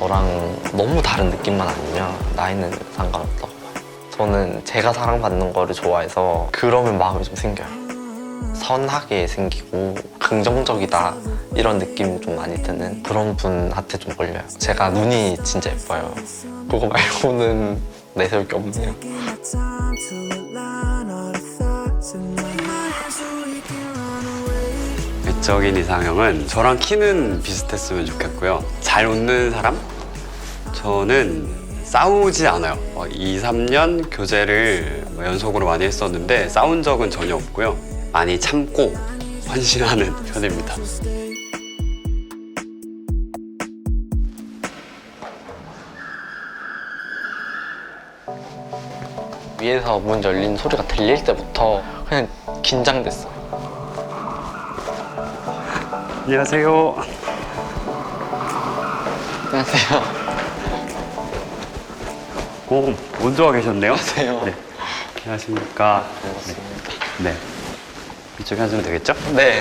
저랑 너무 다른 느낌만 아니냐? 나이는 상관없다고. 저는 제가 사랑받는 거를 좋아해서 그러면 마음이 좀 생겨요. 선하게 생기고 긍정적이다 이런 느낌 좀 많이 드는 그런 분한테 좀 걸려요. 제가 눈이 진짜 예뻐요. 그거 말고는 내세울 게 없네요. 외적인 이상형은 저랑 키는 비슷했으면 좋겠고요. 잘 웃는 사람? 저는 싸우지 않아요. 2, 3년 교제를 뭐 연속으로 많이 했었는데 싸운 적은 전혀 없고요. 많이 참고 헌신하는 편입니다. 위에서 문 열린 소리가 들릴 때부터 그냥 긴장됐어요. 안녕하세요. 안녕하세요. 오, 먼저 와 계셨네요. 안녕하세요. 네. 안녕하십니까. 네. 이쪽에 앉으면 되겠죠? 네.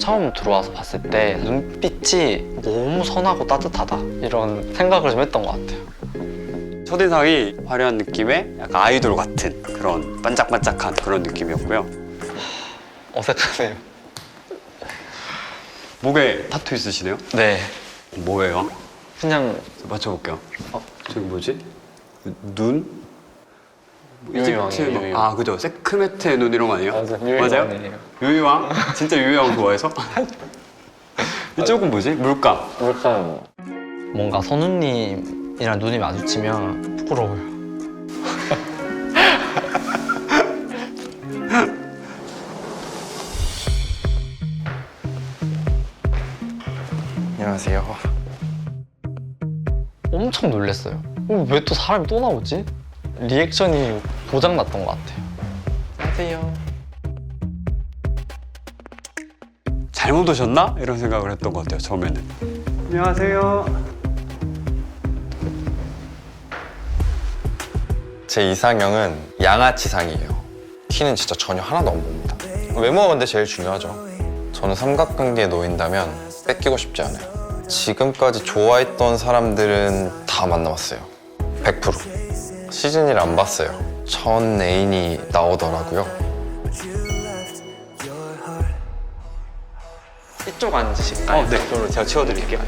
처음 들어와서 봤을 때 눈빛이 너무 선하고 따뜻하다 이런 생각을 좀 했던 것 같아요. 첫인상이 화려한 느낌의 약간 아이돌 같은 그런 반짝반짝한 그런 느낌이었고요. 어색하네요. 목에 타투 있으시네요? 네. 뭐예요? 그냥 맞춰볼게요. 어, 저기 뭐지? 눈? 유희왕이에요, 이집트 뭐- 유희왕. 아, 그죠. 세크메트의 눈 이런 거 아니에요? 맞아요. 유희왕이에요. 유희왕? 진짜 유희왕 좋아해서? 이쪽은 뭐지? 물감. 뭔가 선우님이랑 눈이 마주치면 부끄러워요. 안녕하세요. 엄청 놀랐어요. 왜 또 사람이 또 나오지? 리액션이 고장났던 것 같아요. 안녕하세요. 잘못 오셨나? 이런 생각을 했던 것 같아요, 처음에는. 안녕하세요. 제 이상형은 양아치상이에요. 키는 진짜 전혀 하나도 안 봅니다. 외모가 근데 제일 중요하죠. 저는 삼각관계에 놓인다면 뺏기고 싶지 않아요. 지금까지 좋아했던 사람들은 다 만나봤어요. 100%. 시즌 1안 봤어요. 전 애인이 나오더라고요. 이쪽 앉으실까요? 어, 네. 이쪽으로 제가 치워드릴게요.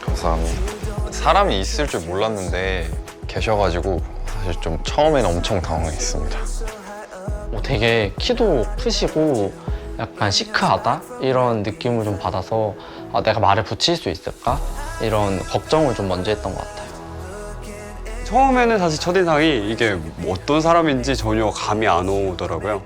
감사합니다. 사람이 있을 줄 몰랐는데 계셔가지고 사실 좀 처음에는 엄청 당황했습니다. 어, 되게 키도 크시고 약간 시크하다 이런 느낌을 좀 받아서 아, 내가 말을 붙일 수 있을까 이런 걱정을 좀 먼저 했던 것 같아요. 처음에는 사실 첫인상이 이게 뭐 어떤 사람인지 전혀 감이 안 오더라고요.